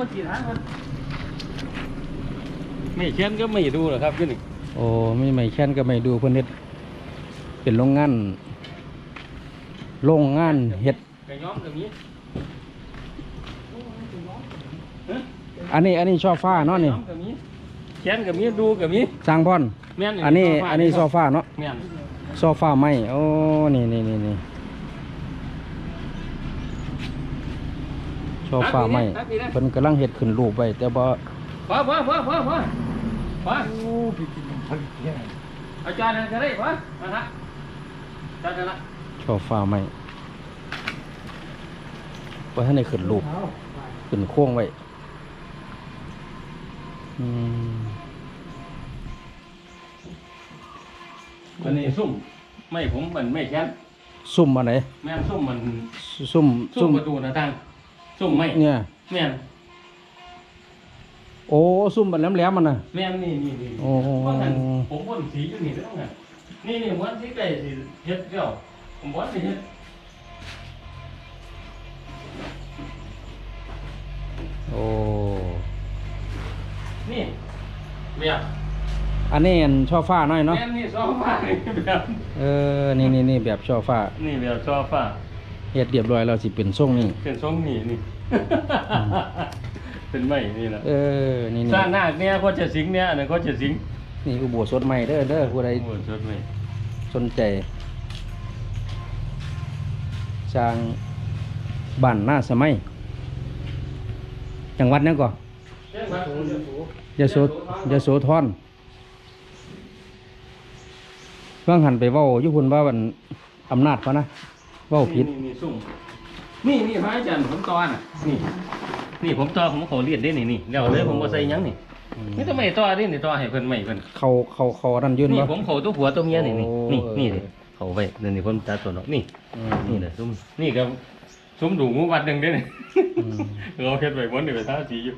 มาจีทางมันไม่เขียนก็ไม่ดูหรอกครับขึ้นนี่โอ้ไม่ไม่แค่นก็ไม่ดูเพิ่นเฮ็ดเป็นโรงงานโรงงานเฮ็ดกระย้อมกับนี้อันนี้อันนี้ชอฟ้าเนาะนี่เขียนกับนี้ดูกับนี้สร้างพรแม่นอันนี้อันนี้ซอฟ้าเนาะแม่นซอฟ้าไม้โอ้นี่นี่นี่นี่ ซอฟ้าไม้เพิ่นกำลังเฮ็ดขึ้นรูปไว้แต่บ่พอพอพอพอพอพออาจารย์จะได้พอมาฮะอาจารย์จะละชอฟ้าไม้บ่ทันได้ขึ้นรูปขึ้นโค้งไว้อืมอันนี้ซุ่มไม่ผมมันไม่แค้นซุ่มอันไหนแม่นซุ่มมันซุ่มซุ่มประตูหน้าต่าง ซุ่มไม่เนี่ย แม่นโอ้ซุ่มบันแหลมๆมันน่ะ แม่นนี่นี่นี่โอ้ว่าท่านผมพ่นสีอยู่นี่แล้วไงนี่นี่ม้วนสีไก่สีเฮ็ดเดียวผมม้วนสีเฮ็ดโอ้นี่แบบอันนี้อันช่อฟ้าน้อยเนาะแม่นนี่ซอฟ้านี่แบบเออนี่นี่นี่แบบช่อฟ้านี่แบบซอฟ้าเฮ็ดเรียบร้อยแล้วสิเป็นทรงนี่เป็นทรงนี่นี่ เป็นไม้นี่แหละเออ นี่นี่สร้างหน้าเนี่ยก็จะสิงเนี่ยอันนั้นก็จะสิงนี่อุโบสถใหม่เด้อเด้อผู้ใดโอ้ชดไว้สนใจสร้างบ้านหน้าสมัยจังหวัดนั้นก่อนเจ้าครับผมจะสูยโสยโสธรเพิ่งหันไปเว้าอยู่พุ่นว่ามันอำนาจเขานะเว้าผิด นี่นี่ซุ่ม นี่นี่พระอาจารย์ผมตอน่ะ นี่ นี่ผมตอผมเขาเรียนได้นี่นี่แล้วเลยผมบ่ใส่หยังนี่นี่ทำไมตอได้นี่ตอให้เพิ่นไม่เพิ่นเขาเขาเขานั่นยื่นนี่บ่ ผมเขาตัวผัวตัวเมียนี่นี่โอ้นี่นี่นี่เขาไว้เดี๋ยวนี้ผมตัดตัวเนาะนี่อืมนี่แหละซุ่มนี่ก็ซุ่มดูหมูวัดหนึงเด้นี่อืมเราเฮ็ดไว้วันนี้ไปทาสีอยู่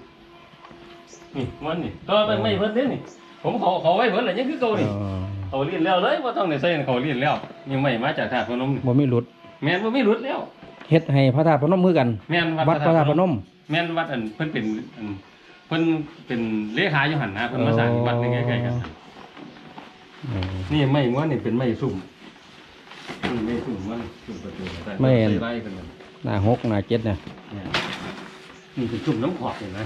นี่มันนี่ตอมันไม่เพิ่นเด้นี่ ผมเขาเขาไว้เพิ่นแล้วยังคือเก่านี่เออเขาเรียนแล้วเลยบ่ต้องได้ใส่เขาเรียนแล้วยังไม่มาจากธาตุพนมนี่บ่มีหลุด แม่นบ่มีหลุดแล้ว เฮ็ดให้พระธาตุพนมมือกัน แม่นวัดพระธาตุพนม แม่นวัดอันเพิ่นเป็นอันเพิ่นเป็นเลขาอยู่หั่นนะเพิ่นมาสร้างวัดนึงใกล้ๆกันอืมนี่ไม้ม้วนนี่เป็นไม้ซุ่มนี่ไม้ซุ่มมันซุ่มประตูแต่ไม่เห็น ใส่ไล่กันมันหน้าหกหน้าเจ็ดเนี่ยเนี่ยนี่เป็นซุ่มน้ำขอบเห็นไหม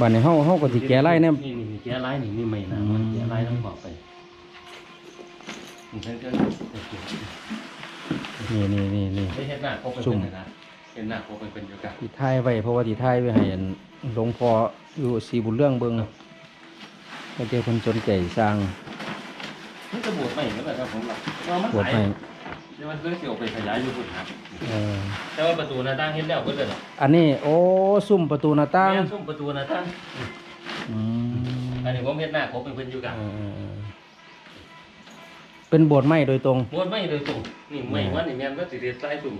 บัดนี้เฮาเฮาก็สิแก้ไล่เนี่ย นี่นี่แก้ไล่นี่นี่ไม้นะอืมมันแก้ไล่น้ำขอบไปนี่เพิ่นก็ นี่นี่นี่นี่ได้เฮ็ดหน้าครบเป็นซุ่มเป็นนะเฮ็ดหน้าครบเป็นเป็นอยู่กันที่ท้ายไว้เพราะว่าที่ท้ายไว้ให้อันหลวงพ่ออยู่สีบุญเรื่องเบิ่งก็เจอเพิ่นสนใจสร้างนี่จะบวชใหม่แล้วครับผมล่ะว่ามันบวชหายให้เดี๋ยวมันเรื่องเกี่ยวไปขยายอยู่พุ่นครับเออแต่ว่าประตูหน้าต่างเฮ็ดแล้วเพิ่นเลยอันนี้ โอ้ซุ่มประตูหน้าต่างแม่นซุ่มประตูหน้าต่างอืมอันนี้ผมเฮ็ดหน้าครบเป็นเพิ่นอยู่กัน เออเออเออเป็นโบสถ์ไม้โดยตรงบวชไม่โดยตรงนี่ไม่ว่านี่แม่นก็สิเรียนสายซุ่ม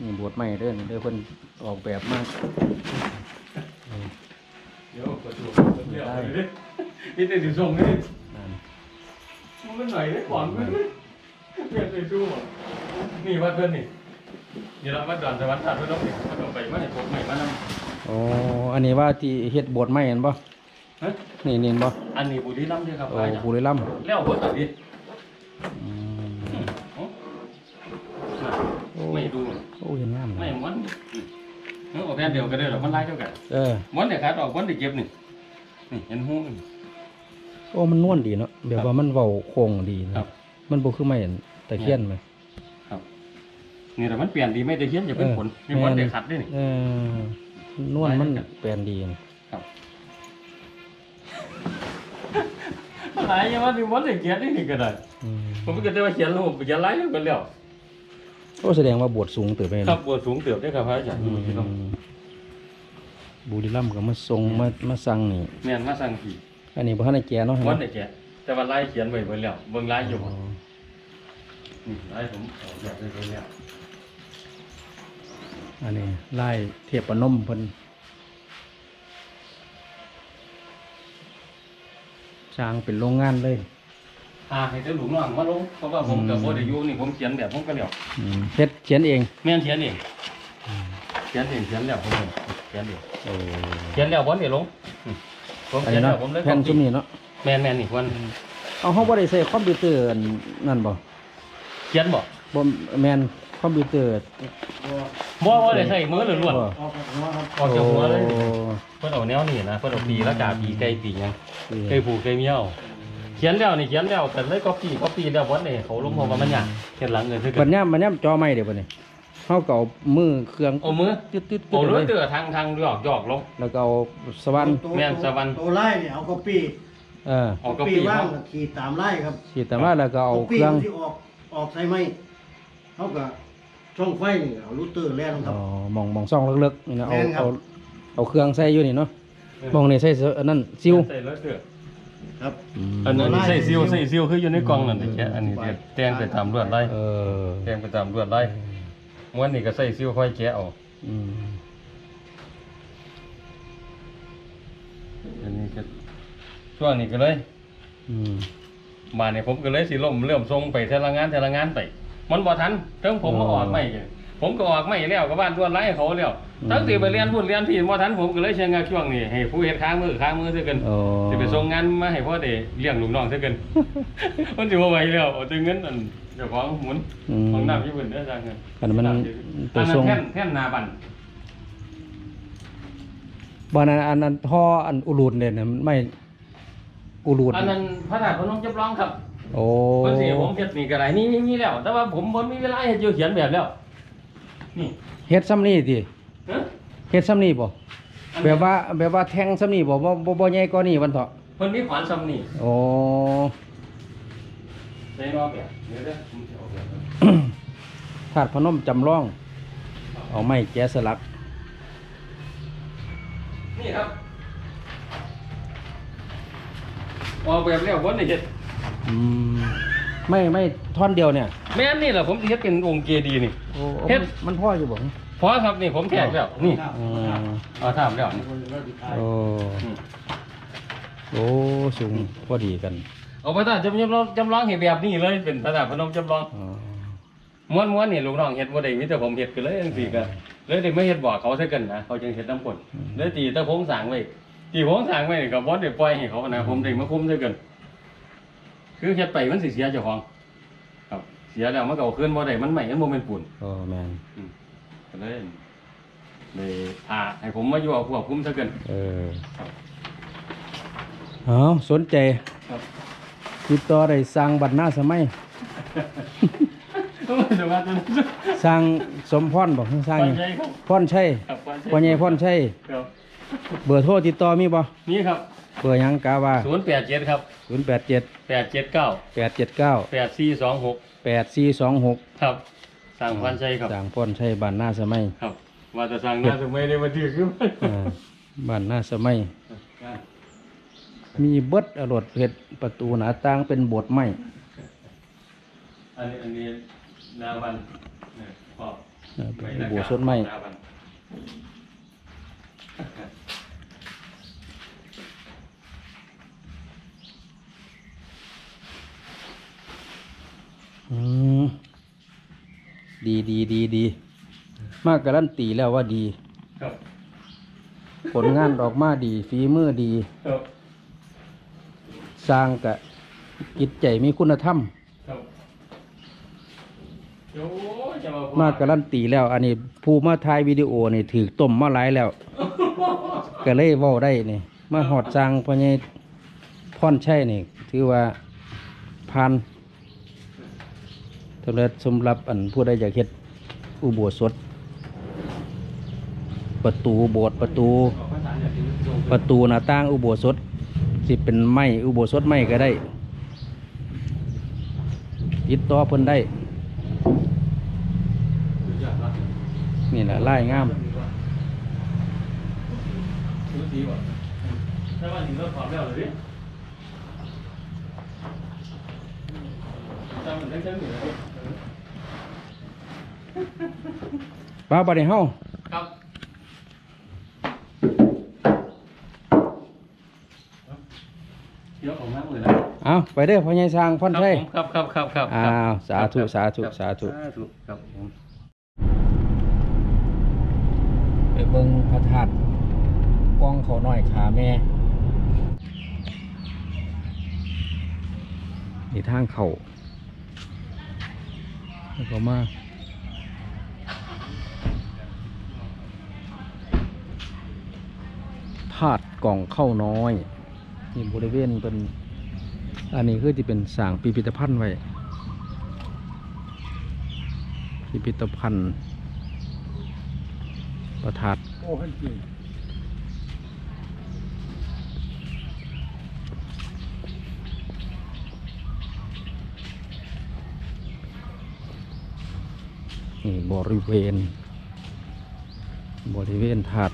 นี่โบสถ์ไม้เด้อนี่เด้อเพิ่นออกแบบมาเดี๋ยวประตูเพิ่นเลี้ยวไปเลยนี่แต่สิส่งนี่นั่นมันหน่อยได้ก่อนมันแม่นสิสู้บ่นี่วัดเพิ่นนี่นี่ละวัดดอนสวรรค์ธาตุเพิ่นเอาไปเพิ่นเอาไปมาให้ผมใหม่มานำโอ้อันนี้ว่าที่เฮ็ดโบสถ์ไม้เห็นบ่ ฮะ นี่นี่เห็นบ่อันนี้บุรีรัมย์เด้อครับโอ้อาจารย์บุรีรัมย์แล้วเบิดอันนี้อืมไม่ดูโอ้เห็นงามไม่นะมันเออออกแค่เดียวก็ได้หรอกมันไล่เท่ากันเออ มันเนี่ยขาดออกมันได้เก็บนี่นี่เห็นหูนี่ โอ้มันนวลดีเนาะแบบว่ามันเว้าโค้งดีนะครับ มันบ่คือไม้อันตะเคียนไหมครับนี่แต่มันเปลี่ยนดีไม่ได้เขียนอย่าเป็นผลนี่มันได้ขัดด้วยนี่ เออนวลมันแปลนดีนะครับ หลายอย่างว่านี่มันได้เขียนนี่นี่ก็ได้อืมผมก็จะว่าเขียนรูปเขียนไล่กันแล้วโอ้แสดงว่าบวชสูงเติบไปครัเนาะบบัวสูงเติบได้ครับพระอาจารย์อืนี่พี่น้องมบุรีรัมย์ก็มาทรงมามาสั่งนี่แม่นมาสั่งผีอันนี้บ่ทันได้แก่เนาะเห็นมันไหมได้แกะแต่ว่าไล่เขียนไว้ไว้แล้วเบิ่งไล่อยู่อ๋อ นี่ไล่ผมเอาแบบไว้แล้วอันนี้ลายเทพนมเพิ่น สร้างเป็นโรงงานเลยหาให้เจ้าหลุมน้องมาลงเพราะว่าผมกับโบได้อยู่นี่ผมเขียนแบบผมก็แล้วอืมเฮ็ดเขียนเองแม่นเขียนเองเขียนเองเขียนแล้วผมเลยเขียนอยู่โอ้เขียนแล้วบอลเดี๋ยวลงอืมผมอันเขียนี้นแล้เนาะวผมเลยแผ่นชุดนี้เนาะแมนแมนนี่วันเอาเฮาบ่ได้ใช้คอมพิวเตอร์อันนั่นบ่เขียนบอกบ่แม่น คอมพิวเตอร์บ่ว่าได้ใส่มือล้วนบ่ออกจากหัวครับๆออกจากหัวเลยโอ้เพิ่นเอาแนวนี่นะเพิ่นเอาปีละกาปีไก่ปีหยังดีไก่ผูไก่เมียวเขียนแล้วนี่เขียนแล้วแต่เลยก็ปีก็ปีแล้วบอลนี่เขาลงเพราะว่ามันยากเขียนหลังเงินคือกับันดยามบัดยามจอไม้เด้บ่นี่เฮาก็เอามือเครื่องเอามือตึ๊ดๆๆโอ้เลเลือยเตือทางทางหยอกหยอกลงแล้วก็เอาสว่านตัวแม่นสวรรค์ตัวไล่เนี่ยเอาก็ปีเออออกก็ปีปีว่างเนาะก็ขี่ตามไล่ครับฉีดแต่ว่าแล้วก็เอาปีเครื่องที่ออกออกใส่ไม้เขาก็ ช่องไฟนี่เอาลูกเตอร์แล่นคอ๋รับอหมองหมองซ่องเล็กๆนี่นะเอาแม่นครับ เอาเอาเครื่องใส่อยู่นี่เนาะหมองนี่ใส่เสื้ออันนั้นซิวใส่เลือเตือครับมอันนั้นใส่ซิวใส่ใส่ซิซิววคืออยู่ในกล่องนั่นนี่แค่อันนี้เดี๋ยวแตงไปตามลวดไล่เออแตงไปตามลวดไล่ม้วนนี่ก็ใส่ซิวค่อยแกะเอาอืมอันนี้ก็ช่วงนี้ก็เลย อืมมาเนี่ยผมก็เลยสิล่มเริ่มทรงไปเทละงานเทละงานไป มันบ่ทันเทั้งผมมาออกไม่กันผมก็ออกไม่แล้วก็บ้านรวดไล่เขาแล้วตั้งแต่ไปเรียนพุ่นเรียนพี่บ่ทันผมก็เลยเชียงงานช่วงนี้ให้ผู้เฮ็ดค้างมือค้างมือซะกันโอ้สิไปส่งงานมาให้พ่อได้เลี้ยงลูกน้องซะกันมันสิบ่ไหวแล้วเอาแต่เงินอันเจ้าของหมุนอืมของน้ำญี่ปุ่นเด้อจ้าเงินอันนั้นมันอัไปนนั้ส่นงแท่นแท่นนาบันบ่นั้นอันนั้นท่ออันอุลูดเนี่ยนะไม่อุลูดอันนั้นพระธาตุพนมจำลองครับ โอ้เพิ่นสิให้ผมเฮ็ดนี่ก็ได้นี่นี่นี่แล้ว แต่ว่าผมบ่มีเวลาเฮ็ดอยู่เขียนแบบแล้ว นี่เฮ็ดซ้ำนี่ติฮะเฮ็ดซ้ำนี่บ่แบบว่าแบบว่าแทงซ้ำนี่บ่บ่บ่บ่ใหญ่กว่านี้วันเถาะเพิ่นมีขวานซ้ำนี่โอ้ ได้รอแบบเดี๋ยวเด้อผมสิเอาแบบนั้นถาดพนมจำลอง เอาไม้แกะสลัก นี่ครับออกแบบแล้วบ่ได้เฮ็ด อืมไม่ไม่ท่อนเดียวเนี่ยแม่นนี่แหละผมสิเฮ็ดเป็นองค์เจดีย์นี่ โอ้เฮ็ดมันมันพ่ออยู่บ่ พอครับนี่ผมแทกแล้วนี่อืม เอาถามแล้วนี่โอ้โอ้สูงพอดีกันเอาพระธาตุจำลองจำลองเฮ็ดแบบนี้เลยเป็นพระธาตุพนมจำลองอ๋อม้วนม้วนนี่ลูกน้องเฮ็ดบ่ได้มีแต่ผมเฮ็ดก็เลยจังซี่ก็เลยได้มาเฮ็ดบอกเขาซะกันนะเขาจึงเฮ็ดน้ำกลเลยตีแตะโพงสร้างไว้ตีโพงสร้างไว้นี่ก็บ่ได้ปล่อยให้เขานะผมได้มาคุมซะกัน คือเฮ็ดไปมันสิเสียเจ้าของครับ เสียแล้วมันก็เอาคืนบ่ได้มันใหม่มันบ่แม่นปูนโอ้แมนอืมก็เลยเลยพาให้ผมมาอยู่เอาควบคุมซะกันเออครับเอาสนใจครับติดต่อได้สร้างบัตรหน้าสมัยเดี๋ยวมาจนสร้างสมพรบอกสร้างปัหนยังใหญ่ครับพรชัยครับพ่อใหญ่พรชัยครับเบอร์โทรติดต่อมีบ่นี่ครับ เบอร์หยังกาว่า087ครับ087 879 879 8426 8426ครับสั่งพันชัยครับสร้างพรชัยบ้านหน้าสมัยครับ ว่าจะสั่งน่าจะไม่ได้มาถือขึ้นอ่าบ้านหน้าสมัย มีเบิดอรดเห็ดประตูหน้าต่างเป็นโบทไม้อันนี้อันนี้นาวันเนี่ยขอบเออเป็นโบสถ์สดไม้ นาวัน ดีดีดีดี มากการันตีแล้วว่าดี ครับ ผลงานออกมาดีฝีมือดี ครับ สร้างกะจิตใจมีคุณธรรม ครับโอ้ยจะมาพูดมากการันตีแล้ว อันนี้ผู้มาถ่ายวิดีโอนี่ถือต้มมาหลายแล้ว ก็เลยเว้าได้นี่มาหอดสร้างพอใหญพ่อนใช่นี่ถือว่าผ่าน สำเร็จสำหรับอันผู้ใดอยากเฮ็ดอุโบสถ ประตูโบสถ์ประตู ประตูหน้าต่างอุโบสถสิเป็นไม้อุโบสถไม้ก็ได้ติดต่อเพิ่นได้ นี่แหละไล่งามซื้อสีบ่ถ้าว่าถึงรถขอบแล้วเลยดิจำมันได้จังอยู่เลย ป้าบัดนี้เฮาครับเดี๋ยวผมนั่งเลยนะเอาไปเด้อพ่อใหญ่สร้างพ่อนใช่ครับผมครับครับครับครับอ้าวสาธุครับสาธุครับสาธุสาธุครับผมไปเบิงพระธาตุกล้องเขาน้อยขาแม่นี่ทางเขาแล้วก็มา ธาตุกล่องเข้าน้อยนี่บริเวณเป็นอันนี้คือที่เป็นสางพิพิธภัณฑ์ไว้พิพิธภัณฑ์ประธาตโอ้ฮันจริงนี่บริเวณ บริเวณถาด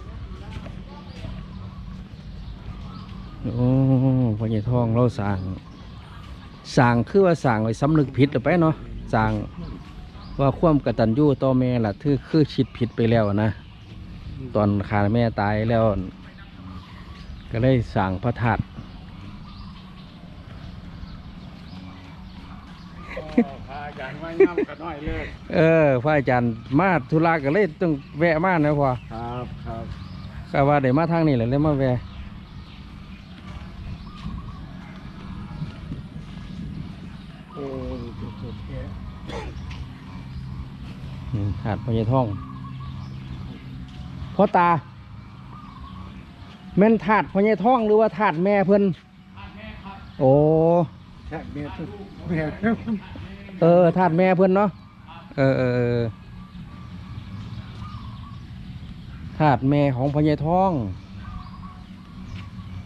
โอ้พญทองเราสั่งสั่งคือว่าสั่งไว้สำนึกผิดหรือไปเนาะสั่งว่าความกตัญญูต่อแม่ล่ะคือคือคิดผิดไปแล้วนะตอนขาแม่ตายแล้ว ก็เลยสั่งพระธาตุพาอาจารย์มาย่ำกันหน่อยเลยเออพระอาจารย์มาธุระก็เลยต้องแวะมานะพ่อครับครับก็ว่าได้มาทางนี้แหละเลยมาแวะ โอ้ยสุดๆแค่อืมหาดพญาท่องพ่อตา แม่นถาดพญาท่องหรือว่าถาดแม่เพิ่นโอ้แค่เมียทุกเมียเออถาดแม่เพิ่นเนาะเออเออเออถาดแม่ของพญาท่อง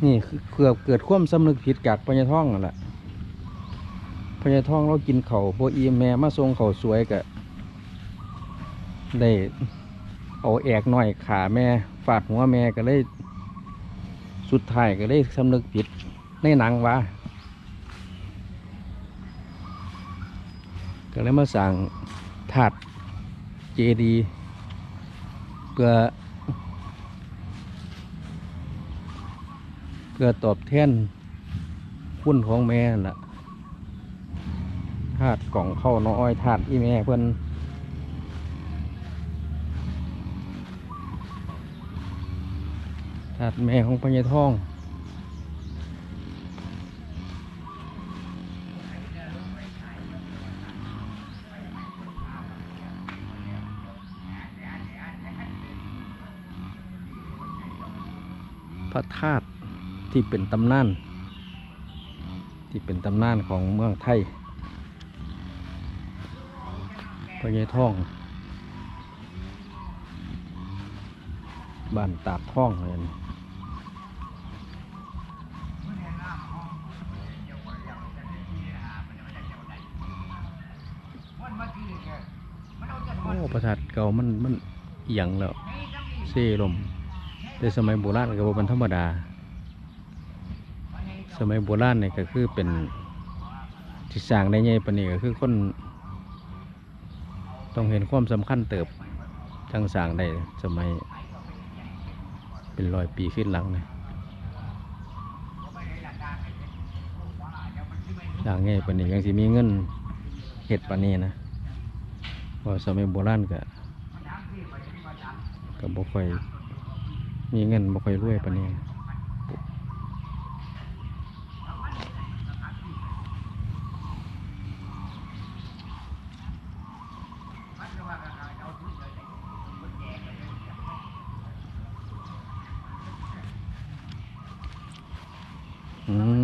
นี่คือเกือบเกิดความสำนึกผิดจากพญาท่องนั่นแหละ พญาท่องเรากินเขาโบอีแม่มาทรงเขาสวยกะได้เอาแอกหน่อยขาแม่ฟาดหัวแม่ก็เลยสุดท้ายก็เลยสำนึกผิดในหนังว่าก็เลยมาสั่งถาดเจดีเพื่อเพื่อตอบแทนคุณของแม่น่ะ ถาดกล่องเข้าวน้อยถาดอีแม่เพื่อนถาดแม่ของพญาทองพระธาตุที่เป็นตำนาน ที่เป็นตำนานของเมืองไทย พระยายท่องบ้านตาดท่องเลยโอ้ประสาทเก่ามันมันเอียงแล้วเซ่ลมแต่สมัยโบราณก็บ่เป็นธรรมดา สมัยโบราณเนี่ยก็คือเป็นที่สร้างได้ใหญ่ปนนี้ก็คือคน ต้องเห็นความสำคัญเติบจังสร้างได้สมัยเป็นร้อยปีขึ้นหลังนี่ยสางง่ายปานนี้ยังสิมีเงินเห็ดปานนี้นะพราะสมัยโบราณก็ก็บ่ค่อยมีเงินบ่ค่อยรวยปานนี้ อื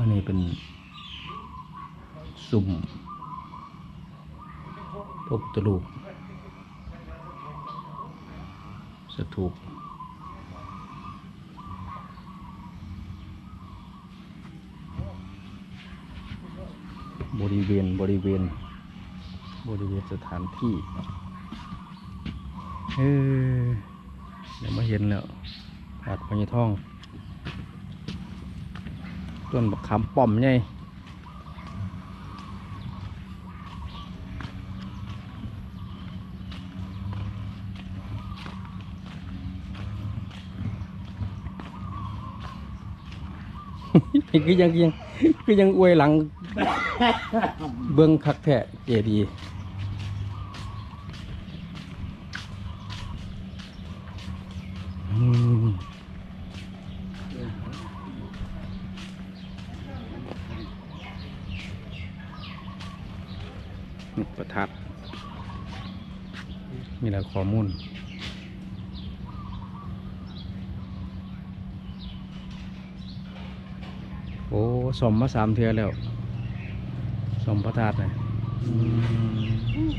อันนี้เป็นสุ่มพบตรูปสถูปบริเวณบริเวณ บริเวณสถานที่ เออเดี๋ยวมาเห็นแล้วหาดพญทอง ต้นบักขามป้อมใหญ่ก็ยังยังก็ยังอวยหลัง เบื้องคักแท้เจดี ประทัดมีหลายข้อมูลโอ้สมมาสามเทือแล้ว สมพระธาตุเลยอืม